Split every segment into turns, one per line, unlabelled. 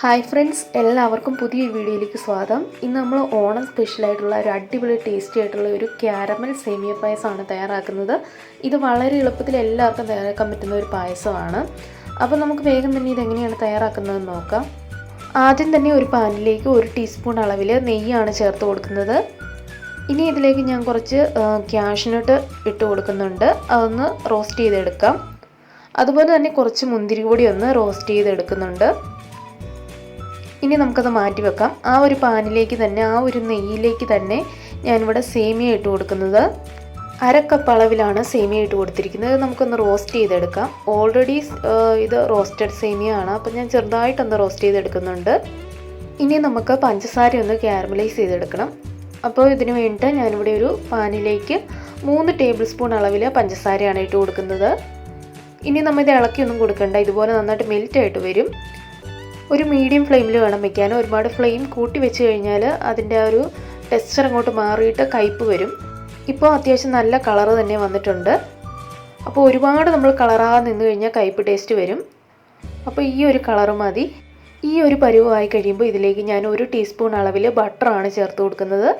Hi friends എല്ലാവർക്കും പുതിയ വീഡിയോയിലേക്ക് സ്വാഗതം. ഇന്ന് നമ്മൾ ഓണം സ്പെഷ്യലായിട്ടുള്ള ഒരു അടിപൊളി ടേസ്റ്റി ആയിട്ടുള്ള ഒരു ക്യാരമൽ സേമിയ പായസമാണ് തയ്യാറാക്കുന്നത്. ഇത് വളരെ എളുപ്പത്തിൽ എല്ലാവർക്കും തയ്യാറാക്കാൻ പറ്റുന്ന ഒരു പായസമാണ്. അപ്പോൾ നമുക്ക് വേഗം തന്നെ ഇതെങ്ങനെയാണ് തയ്യാറാക്കുന്നതെന്ന് നോക്കാം. ആദ്യം തന്നെ ഒരു പാനിലേക്ക് ഒരു ടീസ്പൂൺ അളവിൽ നെയ്യാണ് ചേർത്ത് കൊടുക്കുന്നത്. ഇനി ഇതിലേക്ക് ഞാൻ കുറച്ച് ക്യാഷിനോട്ട് ഇട്ട് കൊടുക്കുന്നുണ്ട്. അതൊന്ന് റോസ്റ്റ് ചെയ്തെടുക്കാം. അതുപോലെ തന്നെ കുറച്ച് മുന്തിരി കൂടി ഒന്ന് റോസ്റ്റ് ചെയ്തെടുക്കുന്നുണ്ട്. ഇനി നമുക്കത് മാറ്റി വെക്കാം. ആ ഒരു പാനിലേക്ക് തന്നെ ആ ഒരു നെയ്യിലേക്ക് തന്നെ ഞാനിവിടെ സേമിയ ഇട്ട് കൊടുക്കുന്നത്. അരക്കപ്പ് അളവിലാണ് സേമിയ ഇട്ട് കൊടുത്തിരിക്കുന്നത്. നമുക്കൊന്ന് റോസ്റ്റ് ചെയ്തെടുക്കാം. ഓൾറെഡി ഇത് റോസ്റ്റഡ് സേമിയ ആണ് അപ്പോൾ ഞാൻ ചെറുതായിട്ടൊന്ന് റോസ്റ്റ് ചെയ്തെടുക്കുന്നുണ്ട്. ഇനി നമുക്ക് പഞ്ചസാര ഒന്ന് ക്യാരമലൈസ് ചെയ്തെടുക്കണം. അപ്പോൾ ഇതിന് വേണ്ടിയിട്ട് ഞാനിവിടെ ഒരു പാനിലേക്ക് മൂന്ന് ടേബിൾ സ്പൂൺ അളവിൽ പഞ്ചസാരയാണ് ഇട്ട് കൊടുക്കുന്നത്. ഇനി നമ്മൾ ഇത് ഇളക്കിയൊന്നും കൊടുക്കണ്ട. ഇതുപോലെ നന്നായിട്ട് മെൽറ്റ് ആയിട്ട് വരും. ഒരു മീഡിയം ഫ്ലെയിമിൽ വേണം വെക്കാൻ. ഒരുപാട് ഫ്ലെയിം കൂട്ടി വെച്ച് കഴിഞ്ഞാൽ അതിന്റെ ആ ഒരു ടെക്സ്ചർ അങ്ങോട്ട് മാറിയിട്ട് കയ്പ്പ് വരും. ഇപ്പോൾ അത്യാവശ്യം നല്ല കളർ തന്നെ വന്നിട്ടുണ്ട്. അപ്പോൾ ഒരുപാട് നമ്മൾ കളറാകാൻ നിന്ന് കഴിഞ്ഞാൽ കയ്പ്പ് ടേസ്റ്റ് വരും. അപ്പോൾ ഈ ഒരു കളർ മതി. ഈ ഒരു പരുവമായി കഴിയുമ്പോൾ ഇതിലേക്ക് ഞാൻ ഒരു ടീസ്പൂൺ അളവിൽ ബട്ടറാണ് ചേർത്ത് കൊടുക്കുന്നത്.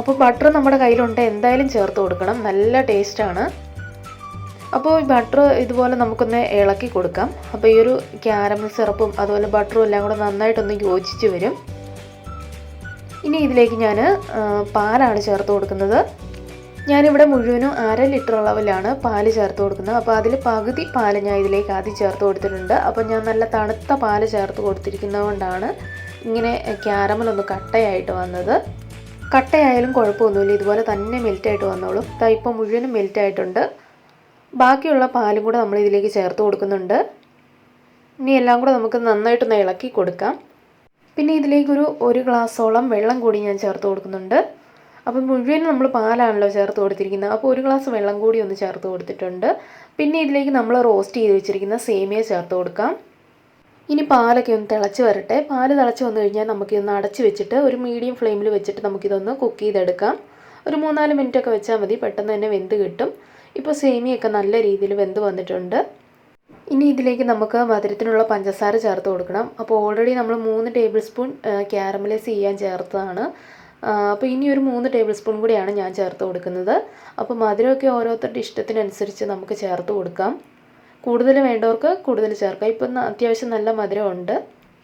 അപ്പോൾ ബട്ടർ നമ്മുടെ കയ്യിലുണ്ട്. എന്തായാലും ചേർത്ത് കൊടുക്കണം. നല്ല ടേസ്റ്റാണ് അപ്പോൾ ഈ ബട്ടർ ഇതുപോലെ നമുക്കൊന്ന് ഇളക്കി കൊടുക്കാം. അപ്പോൾ ഈ ഒരു ക്യാരമൽ സിറപ്പും അതുപോലെ ബട്ടറും എല്ലാം കൂടെ നന്നായിട്ടൊന്ന് യോജിച്ച് വരും. ഇനി ഇതിലേക്ക് ഞാൻ പാലാണ് ചേർത്ത് കൊടുക്കുന്നത്. ഞാനിവിടെ മുഴുവനും അര ലിറ്റർ അളവിലാണ് പാൽ ചേർത്ത് കൊടുക്കുന്നത്. അപ്പോൾ അതിൽ പകുതി പാൽ ഞാൻ ഇതിലേക്ക് ആദ്യം ചേർത്ത് കൊടുത്തിട്ടുണ്ട്. അപ്പോൾ ഞാൻ നല്ല തണുത്ത പാൽ ചേർത്ത് കൊടുത്തിരിക്കുന്നത് കൊണ്ടാണ് ഇങ്ങനെ ക്യാരമൽ ഒന്ന് കട്ടയായിട്ട് വന്നത്. കട്ടയായാലും കുഴപ്പമൊന്നുമില്ല. ഇതുപോലെ തന്നെ മെൽറ്റായിട്ട് വന്നോളും. ഇപ്പോൾ മുഴുവനും മെൽറ്റായിട്ടുണ്ട് ബാക്കിയുള്ള പാലും കൂടെ നമ്മൾ ഇതിലേക്ക് ചേർത്ത് കൊടുക്കുന്നുണ്ട്. ഇനി എല്ലാം കൂടെ നമുക്ക് നന്നായിട്ടൊന്ന് ഇളക്കി കൊടുക്കാം. പിന്നെ ഇതിലേക്കൊരു ഒരു ഗ്ലാസ്സോളം വെള്ളം കൂടി ഞാൻ ചേർത്ത് കൊടുക്കുന്നുണ്ട്. അപ്പം മുഴുവൻ നമ്മൾ പാലാണല്ലോ ചേർത്ത് കൊടുത്തിരിക്കുന്നത്. അപ്പോൾ ഒരു ഗ്ലാസ് വെള്ളം കൂടി ഒന്ന് ചേർത്ത് കൊടുത്തിട്ടുണ്ട്. പിന്നെ ഇതിലേക്ക് നമ്മൾ റോസ്റ്റ് ചെയ്ത് വെച്ചിരിക്കുന്ന സേമിയ ചേർത്ത് കൊടുക്കാം. ഇനി പാലൊക്കെ ഒന്ന് തിളച്ച് വരട്ടെ. പാൽ തിളച്ച് വന്നു കഴിഞ്ഞാൽ നമുക്കിതൊന്ന് അടച്ച് വെച്ചിട്ട് ഒരു മീഡിയം ഫ്ലെയിമിൽ വെച്ചിട്ട് നമുക്കിതൊന്ന് കുക്ക് ചെയ്തെടുക്കാം. ഒരു മൂന്നാൽ മിനിറ്റൊക്കെ വെച്ചാൽ മതി. പെട്ടെന്ന് തന്നെ വെന്ത് കിട്ടും. ഇപ്പോൾ സേമിയൊക്കെ നല്ല രീതിയിൽ വെന്ത് വന്നിട്ടുണ്ട്. ഇനി ഇതിലേക്ക് നമുക്ക് മധുരത്തിനുള്ള പഞ്ചസാര ചേർത്ത് കൊടുക്കണം. അപ്പോൾ ഓൾറെഡി നമ്മൾ മൂന്ന് ടേബിൾ സ്പൂൺ ക്യാരമലൈസ് ചെയ്യാൻ ചേർത്തതാണ്. അപ്പോൾ ഇനി ഒരു മൂന്ന് ടേബിൾ സ്പൂൺ കൂടിയാണ് ഞാൻ ചേർത്ത് കൊടുക്കുന്നത്. അപ്പോൾ മധുരമൊക്കെ ഓരോരുത്തരുടെ ഇഷ്ടത്തിനനുസരിച്ച് നമുക്ക് ചേർത്ത് കൊടുക്കാം. കൂടുതൽ വേണ്ടവർക്ക് കൂടുതൽ ചേർക്കാം. ഇപ്പം അത്യാവശ്യം നല്ല മധുരമുണ്ട്.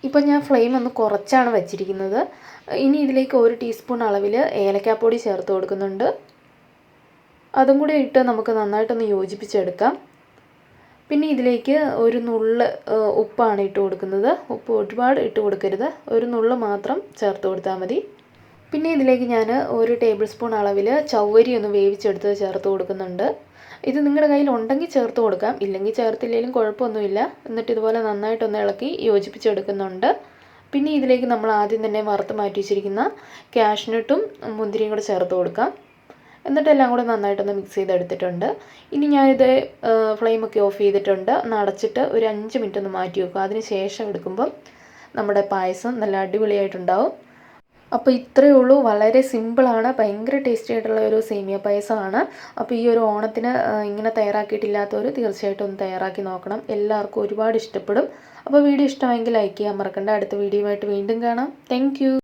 ഇപ്പം ഞാൻ ഫ്ലെയിം ഒന്ന് കുറച്ചാണ് വച്ചിരിക്കുന്നത്. ഇനി ഇതിലേക്ക് ഒരു ടീസ്പൂൺ അളവിൽ ഏലക്കാപ്പൊടി ചേർത്ത് കൊടുക്കുന്നുണ്ട്. അതും കൂടി ഇട്ട് നമുക്ക് നന്നായിട്ടൊന്ന് യോജിപ്പിച്ചെടുക്കാം. പിന്നെ ഇതിലേക്ക് ഒരു നുള്ള് ഉപ്പാണ് ഇട്ട് കൊടുക്കുന്നത്. ഉപ്പ് ഒരുപാട് ഇട്ട് കൊടുക്കരുത്. ഒരു നുള്ള് മാത്രം ചേർത്ത് കൊടുത്താൽ മതി. പിന്നെ ഇതിലേക്ക് ഞാൻ ഒരു ടേബിൾ സ്പൂൺ അളവിൽ ചവ്വരി ഒന്ന് വേവിച്ചെടുത്ത് ചേർത്ത് കൊടുക്കുന്നുണ്ട്. ഇത് നിങ്ങളുടെ കയ്യിൽ ഉണ്ടെങ്കിൽ ചേർത്ത് കൊടുക്കാം. ഇല്ലെങ്കിൽ ചേർത്തില്ലെങ്കിലും കുഴപ്പമൊന്നുമില്ല. എന്നിട്ട് ഇതുപോലെ നന്നായിട്ടൊന്ന് ഇളക്കി യോജിപ്പിച്ചെടുക്കുന്നുണ്ട്. പിന്നെ ഇതിലേക്ക് നമ്മൾ ആദ്യം തന്നെ വറുത്ത് മാറ്റി വെച്ചിരിക്കുന്ന കാഷ്നട്ടും മുന്തിരിയും കൂടെ ചേർത്ത് കൊടുക്കാം. എന്നിട്ട് എല്ലാം കൂടെ നന്നായിട്ടൊന്ന് മിക്സ് ചെയ്തെടുത്തിട്ടുണ്ട്. ഇനി ഞാനിത് ഫ്ലെയിമൊക്കെ ഓഫ് ചെയ്തിട്ടുണ്ട്. ഒന്ന് അടച്ചിട്ട് ഒരു അഞ്ച് മിനിറ്റ് ഒന്ന് മാറ്റി വെക്കുക അതിന് ശേഷം എടുക്കുമ്പം നമ്മുടെ പായസം നല്ല അടിപൊളിയായിട്ടുണ്ടാവും. അപ്പോൾ ഇത്രയേ ഉള്ളൂ. വളരെ സിമ്പിളാണ് ഭയങ്കര ടേസ്റ്റി ആയിട്ടുള്ള ഒരു സേമിയ പായസമാണ്. അപ്പോൾ ഈ ഒരു ഓണത്തിന് ഇങ്ങനെ തയ്യാറാക്കിയിട്ടില്ലാത്തവർ തീർച്ചയായിട്ടും ഒന്ന് തയ്യാറാക്കി നോക്കണം. എല്ലാവർക്കും ഒരുപാട് ഇഷ്ടപ്പെടും. അപ്പോൾ വീഡിയോ ഇഷ്ടമായെങ്കിൽ ലൈക്ക് ചെയ്യാൻ മറക്കണ്ട. അടുത്ത വീഡിയോയുമായിട്ട് വീണ്ടും കാണാം. താങ്ക്